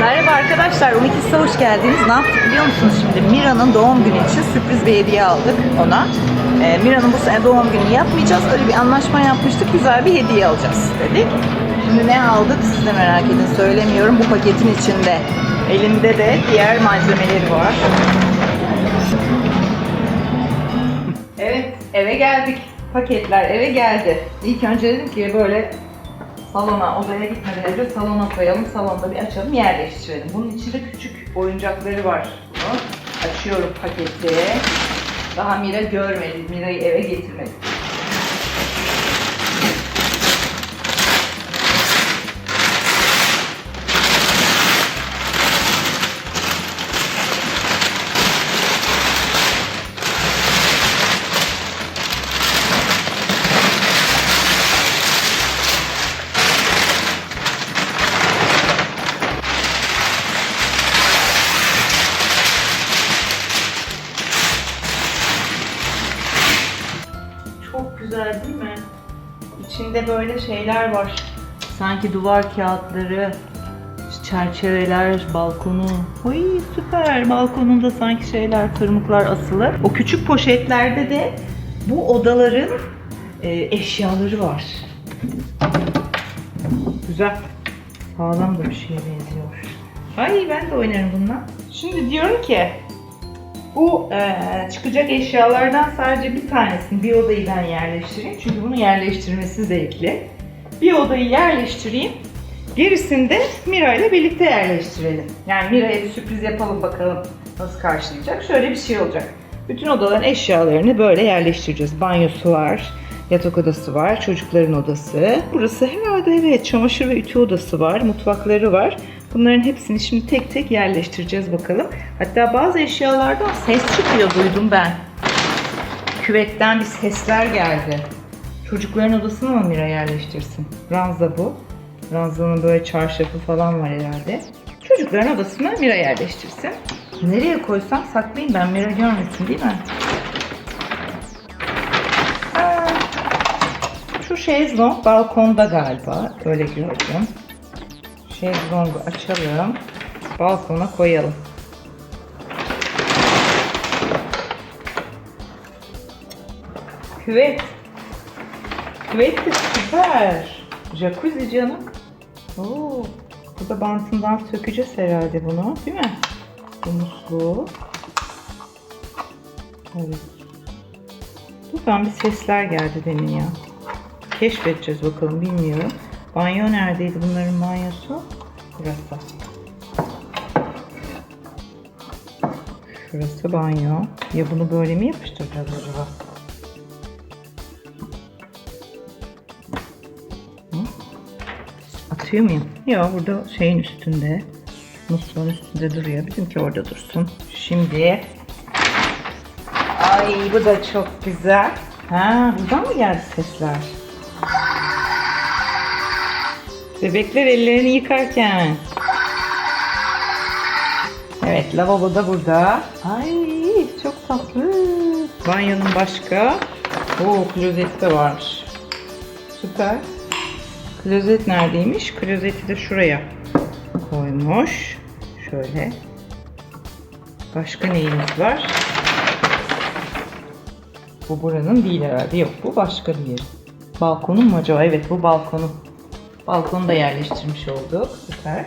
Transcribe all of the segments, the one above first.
Merhaba arkadaşlar, Umikis'e hoş geldiniz. Ne yaptık biliyor musunuz şimdi? Mira'nın doğum günü için sürpriz bir hediye aldık ona. Ee, Mira'nın bu sene doğum günü yapmayacağız. Öyle bir anlaşma yapmıştık. Güzel bir hediye alacağız dedik. Şimdi ne aldık siz de merak edin. Söylemiyorum. Bu paketin içinde. Elinde de diğer malzemeleri var. Evet, eve geldik. Paketler eve geldi. İlk önce dedim ki böyle salona, odaya gitmeden önce salona koyalım. Salonda bir açalım, yerleştirelim. Bunun içinde küçük oyuncakları var. Bunu açıyorum paketi. Daha Mira görmedi. Mira'yı eve getirmedi. Şeyler var. Sanki duvar kağıtları, çerçeveler, balkonu. Oy süper. Balkonunda sanki şeyler, tırmıklar asılı. O küçük poşetlerde de bu odaların e, eşyaları var. Güzel. Sağlam da bir şeye benziyor. Ay ben de oynarım bununla. Şimdi diyorum ki bu eee, çıkacak eşyalardan sadece bir tanesini bir odayı ben yerleştireyim. Çünkü bunu yerleştirmesi zevkli. Bir odayı yerleştireyim. Gerisini de Mira ile birlikte yerleştirelim. Yani Mira'ya bir sürpriz yapalım bakalım nasıl karşılayacak. Şöyle bir şey olacak. Bütün odaların eşyalarını böyle yerleştireceğiz. Banyosu var, yatak odası var, çocukların odası. Burası herhalde evet çamaşır ve ütü odası var, mutfakları var. Bunların hepsini şimdi tek tek yerleştireceğiz bakalım. Hatta bazı eşyalardan ses çıkıyor duydum ben. Küvetten bir sesler geldi. Çocukların odasını mı Mira yerleştirsin? Ranza bu. Ranzanın böyle çarşafı falan var herhalde. Çocukların odasına Mira yerleştirsin. Nereye koysam saklayayım ben Mira görmesin değil mi? Aa, şu şezlong balkonda galiba. Öyle gördüm. Şezlongu açalım. Balkona koyalım. Küvet. Küvet de süper. Jacuzzi canım. Oo. Burada bantından sökeceğiz herhalde bunu. Değil mi? Bu musluğu. Evet. Buradan bir sesler geldi demin ya. Keşfedeceğiz bakalım bilmiyorum. Banyo neredeydi bunların banyosu? Burası. Şurası banyo. Ya bunu böyle mi yapıştıracağız acaba? Atıyor muyum? Yok burada şeyin üstünde. Musluğun üstünde duruyor. Bizimki orada dursun. Şimdi Ay bu da çok güzel. Ha buradan mı geldi sesler? Bebekler ellerini yıkarken. Evet lavabo da burada. Ay çok tatlı. Banyonun başka. Oo klozet de varmış. Süper. Klozet neredeymiş? Klozeti de şuraya koymuş. Şöyle. Başka neyimiz var? Bu buranın değil herhalde. Yok bu başka bir yer. Balkonun mu acaba? Evet bu balkonun. Balkonu da yerleştirmiş olduk. Süper.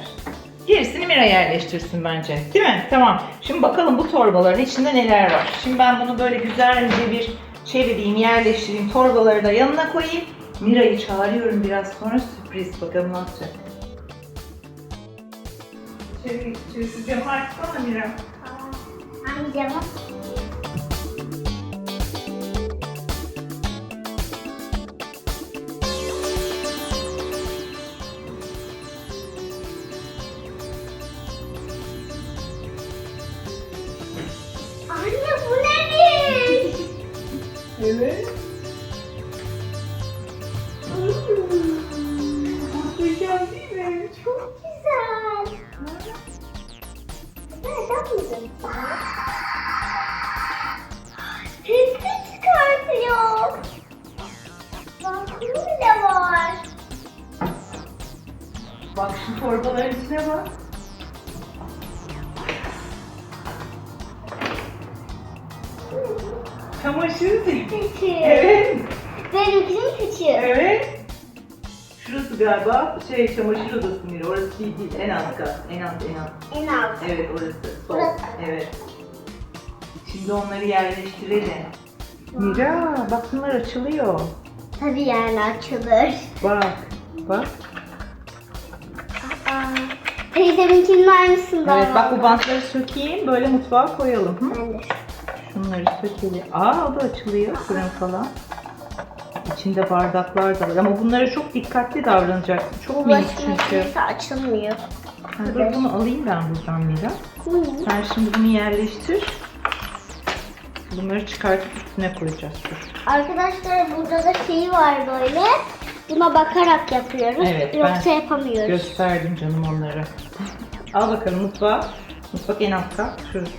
Gerisini Mira yerleştirsin bence. Değil mi? Tamam. Şimdi bakalım bu torbaların içinde neler var. Şimdi ben bunu böyle güzelce bir çevireyim, yerleştireyim. Torbaları da yanına koyayım. Mira'yı çağırıyorum biraz sonra sürpriz. Bakalım ne yapacak. Çevir, çevir. Camı açsana Mira. Hangi cevap? Anne bu nedir? Evet. Bak şu torbaların içine bak. Çamaşır Küçük. Evet. Benimkinin küçüğü. Evet. Şurası galiba şey çamaşır odası Mira. Orası değil değil. En alt kat. En alt en alt. En alt. Evet orası. Sol. Burası. Evet. Şimdi onları yerleştirelim. Mira bak bunlar açılıyor. Tabii yani açılır. Bak. Bak. Teyzeminkinin aynısından. Evet bak bu bantları sökeyim. Böyle mutfağa koyalım. Hı? Ben de. Şunları sökelim. Aa o da açılıyor. Fırın falan. İçinde bardaklar da var. Ama bunlara çok dikkatli davranacaksın. Çok minik çünkü. makinesi açılmıyor. Ha, dur bunu alayım ben buradan Mira. Hı. Sen şimdi bunu yerleştir. Bunları çıkartıp üstüne koyacağız. Dur. Arkadaşlar burada da şey var böyle. Buna bakarak yapıyoruz. Evet, ben Yoksa yapamıyoruz. Gösterdim canım onları. Al bakalım mutfağa. Mutfak en alt kat. Şurası.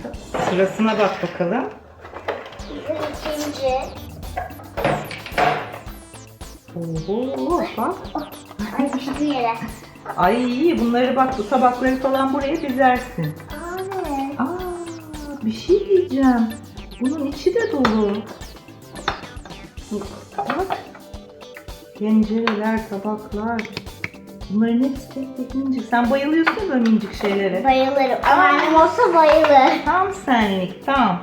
Sırasına bak bakalım. İkinci. Oho bak. Ay düştü yere. Ay bunları bak bu tabakları falan buraya dizersin. Aa bir şey diyeceğim. Bunun içi de dolu. Bak. Tencereler, tabaklar. Bunların hepsi tek tek minicik. Sen bayılıyorsun böyle minicik şeylere. Bayılırım. Anneannem olsa bayılır. Tam senlik, tam.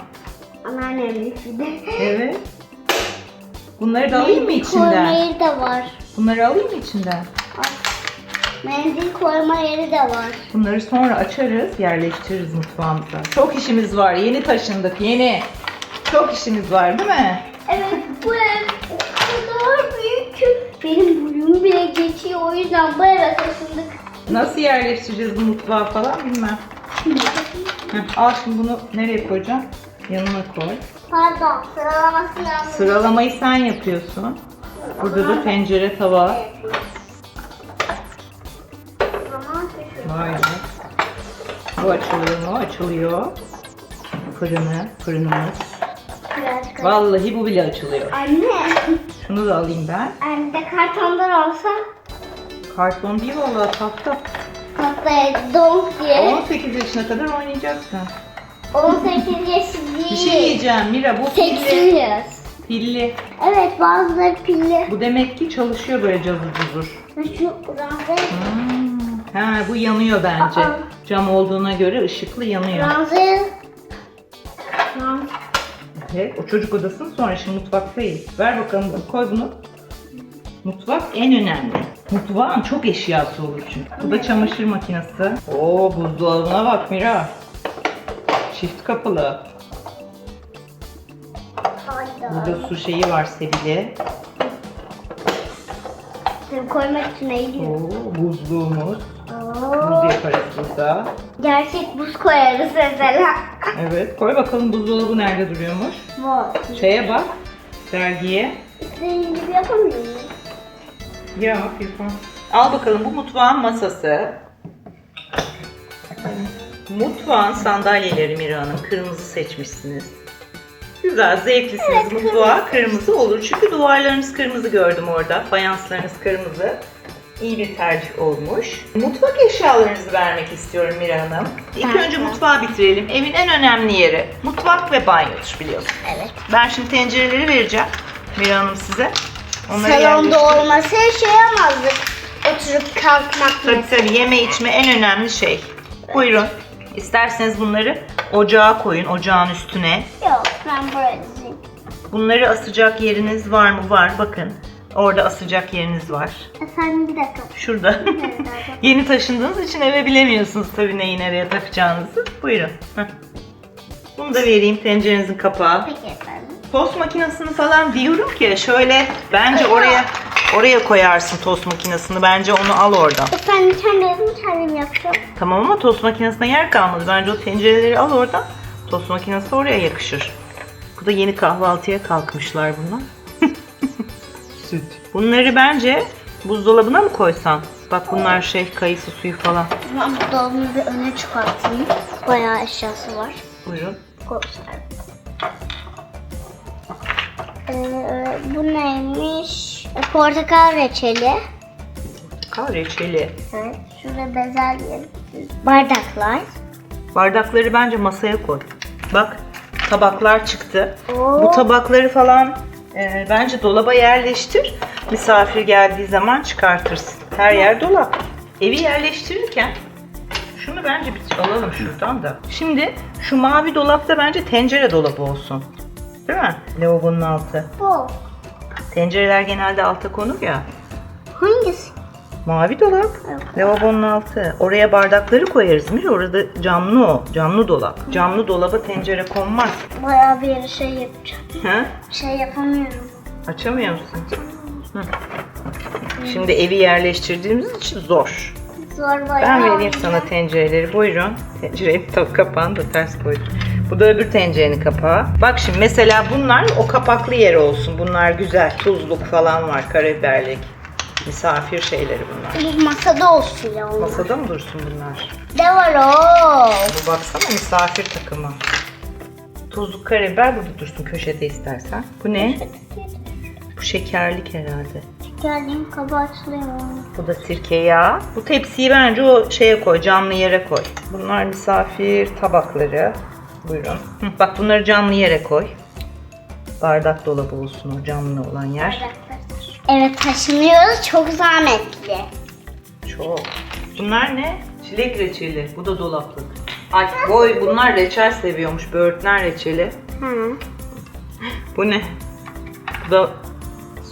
Anneannemlik de. Evet. Bunları da alayım mı içinden? koyma yeri de var. Bunları alayım mı içinden? Mendil koyma yeri de var. Bunları sonra açarız, yerleştiririz mutfağımıza. Çok işimiz var. Yeni taşındık, yeni. Çok işimiz var değil mi? Evet bu ev o kadar büyük ki benim boyum bile geçiyor. O yüzden bu eve taşındık. Nasıl yerleştireceğiz bu mutfağı falan bilmem. Heh, al şimdi bunu nereye koyacağım? Yanına koy. Pardon sıralaması yanlış. Sıralamayı sen yapıyorsun. Burada da tencere, tava. Vay be. Bu açılıyor mu? Açılıyor. Fırını, fırınımız. Birazcık- Vallahi bu bile açılıyor. Anne. Şunu da alayım ben. Anne de kartondan olsa Karton değil vallahi tahta. tahtaya donk diye 18 yaşına kadar oynayacaksın. 18 yaş değil. Bir şey diyeceğim Mira bu pilli. 80 yaş. Pilli. Evet bazıları pilli. Bu demek ki çalışıyor böyle cazır cuzur. Şu ranzayı, Hmm. Ha bu yanıyor bence. Aa. Cam olduğuna göre ışıklı yanıyor. ranzayı, ranz, Evet, o çocuk odasının sonra şimdi mutfaktayız. Ver bakalım bunu, koy bunu. Mutfak en önemli. Mutfağın çok eşyası olur çünkü. Bu da çamaşır makinesi. Oo buzdolabına bak Mira. Çift kapılı. Burada su şeyi var sebili. Tabii koymak için eğiliyor. Oo buzluğumuz. Oo. Buz yaparız burada. Gerçek buz koyarız mesela. Evet koy bakalım buzdolabı nerede duruyormuş. Bu. Şeye bak. Dergiye. Senin gibi yapamıyor muyum? Ya yapalım. Al bakalım bu mutfağın masası. Mutfağın sandalyeleri Mira Hanım. Kırmızı seçmişsiniz. Güzel, zevklisiniz. Evet, Mutfağa kırmızı olur. Çünkü duvarlarınız kırmızı gördüm orada. Fayanslarınız kırmızı. İyi bir tercih olmuş. Mutfak eşyalarınızı vermek istiyorum Mira Hanım. İlk Ben önce de. mutfağı bitirelim. Evin en önemli yeri mutfak ve banyodur biliyorsun. Evet. Ben şimdi tencereleri vereceğim Mira Hanım size. Onları Salonda olmasa şey yapamazdık. Oturup kalkmak Tabii mesela. tabii yeme içme en önemli şey. Buyurun. İsterseniz bunları ocağa koyun, ocağın üstüne. Yok ben buraya. Bunları asacak yeriniz var mı? Var. Bakın. Orada asacak yeriniz var. Efendim bir dakika. Şurada. Yeni taşındığınız için eve bilemiyorsunuz tabii neyi nereye takacağınızı. Buyurun. Heh. Bunu da vereyim tencerenizin kapağı. Peki efendim. Tost makinesini falan diyorum ki şöyle bence oraya oraya koyarsın tost makinesini. Bence onu al oradan. Efendim kendim kendim yapacağım. Tamam ama tost makinesine yer kalmadı. Bence o tencereleri al oradan. Tost makinesi oraya yakışır. Bu da yeni kahvaltıya kalkmışlar bunlar. Süt. Bunları bence buzdolabına mı koysan? Bak bunlar şey kayısı suyu falan. Ben bu dolabımı bir öne çıkartayım. Bayağı eşyası var. Buyurun. Ee, bu neymiş? E, Portakal reçeli. Portakal reçeli. Evet. Şurada bezelye. Bardaklar. Bardakları bence masaya koy. Bak tabaklar çıktı. Oo. Bu tabakları falan e, bence dolaba yerleştir. Misafir geldiği zaman çıkartırsın. Her yer dolap. Evi yerleştirirken şunu bence bir alalım şuradan da. Şimdi şu mavi dolapta bence tencere dolabı olsun. Değil mi? Lavabonun altı. Bu. Tencereler genelde alta konur ya. Hangisi? Mavi dolap. Evet. Lavabonun altı. Oraya bardakları koyarız mı? Orada camlı o. Camlı dolap. Camlı dolaba tencere konmaz. Bayağı bir şey yapacağım. Ha? Şey yapamıyorum. Açamıyor musun? Hı. Şimdi evi yerleştirdiğimiz için zor. Zor bayağı. Ben vereyim sana tencereleri. Buyurun. Tencerenin tabii kapağını da ters koydum. Bu da öbür tencerenin kapağı. Bak şimdi mesela bunlar o kapaklı yer olsun. Bunlar güzel. Tuzluk falan var. Karabiberlik. Misafir şeyleri bunlar. Bu masada olsun ya onlar. Masada mı dursun bunlar? Ne var o? Bu baksana misafir takımı. Tuzluk karabiber burada dursun köşede istersen. Bu ne? Bu şekerlik herhalde. Geldiğim kabaçlıyor. Bu da sirke yağı. Bu tepsiyi bence o şeye koy, camlı yere koy. Bunlar misafir tabakları. Buyurun. Hı, bak bunları camlı yere koy. Bardak dolabı olsun o camlı olan yer. Evet taşınıyoruz. Çok zahmetli. Çok. Bunlar ne? Çilek reçeli. Bu da dolaplık. Ay boy bunlar reçel seviyormuş. Böğürtlen reçeli. Hı. Bu ne? Bu da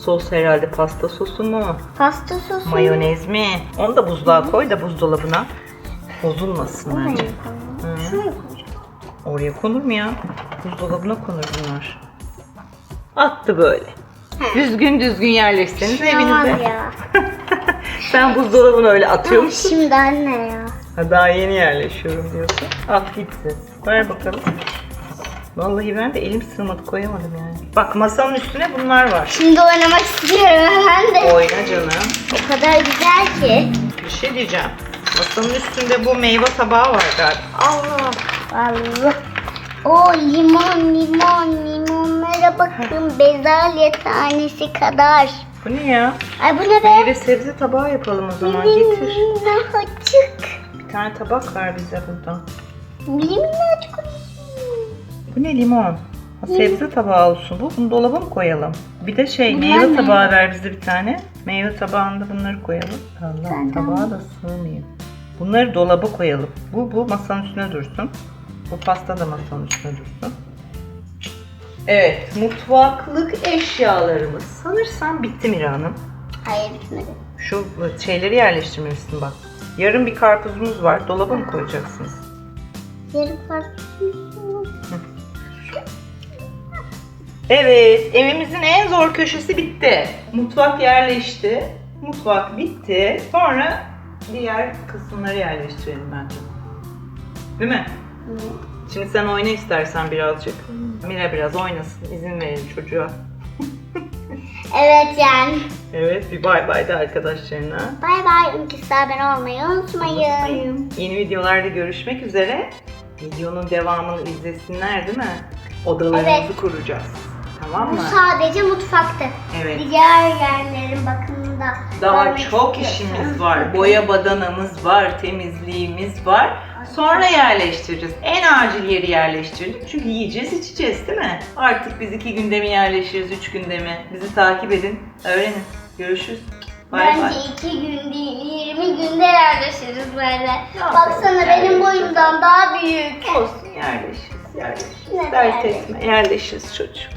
sos herhalde pasta sosu mu? Pasta sosu. Mayonez mi? Onu da buzluğa koy da buzdolabına bozulmasın Oraya bence. Hı. Şuraya koyacağım. Oraya konur mu ya? Buzdolabına konur bunlar. Attı böyle. Düzgün düzgün yerleşseniz Yalan evinize. ya. Sen buzdolabına öyle atıyor musun? Şimdi anne ya. Ha, daha yeni yerleşiyorum diyorsun. At gitsin. Ver bakalım. Vallahi ben de elim sığmadı koyamadım yani. Bak masanın üstüne bunlar var. Şimdi oynamak istiyorum ben de. Oyna canım. O kadar güzel ki. Bir şey diyeceğim. Masanın üstünde bu meyve tabağı var galiba. Allah. Allah. O limon limon limonlara bakın bezelye tanesi kadar. Bu ne ya? Ay bu ne be? Meyve sebze tabağı yapalım o zaman. Getir. Minnacık. Bir tane tabak ver bize buradan. Minnacık. Bu ne limon? Ha, sebze tabağı olsun bu. Bunu dolaba mı koyalım? Bir de şey Bunlar meyve ne? tabağı ver bize bir tane. Meyve tabağında bunları koyalım. Allah Tamam. tabağa da sığmayayım. Bunları dolaba koyalım. Bu bu masanın üstüne dursun. Bu pasta da masanın üstüne dursun. Evet, mutfaklık eşyalarımız. Sanırsam bitti Mira Hanım. Hayır bitmedi. Şu şeyleri yerleştirmemişsin bak. Yarın bir karpuzumuz var. Dolaba mı koyacaksınız? Yarım farklı. Evet, evimizin en zor köşesi bitti. Mutfak yerleşti. Mutfak bitti. Sonra diğer kısımları yerleştirelim bence. Değil mi? Şimdi sen oyna istersen birazcık. Mira biraz oynasın. İzin verelim çocuğa. Evet yani. Evet, bir bay bay de arkadaşlarına. Bay bay. Ülkesi abone olmayı unutmayın. Unutmayın. Yeni videolarda görüşmek üzere. Videonun devamını izlesinler değil mi? Odalarımızı Evet. kuracağız. Tamam Bu mı? sadece mutfaktı. Evet. Diğer yerlerin bakımında. Daha görmek çok istiyorsanız işimiz var. Boya badanamız var, temizliğimiz var. Sonra yerleştireceğiz. En acil yeri yerleştirdik. Çünkü yiyeceğiz, içeceğiz değil mi? Artık biz iki günde mi yerleşiriz, üç günde mi? Bizi takip edin, öğrenin. Görüşürüz. Bay Bence bay. iki gün değil, 20 günde yerleşiriz böyle. yapalım, Baksana benim boyumdan daha büyük. Olsun yerleşiriz, yerleşiriz. Ne Dert etme, yerleşiriz çocuğum.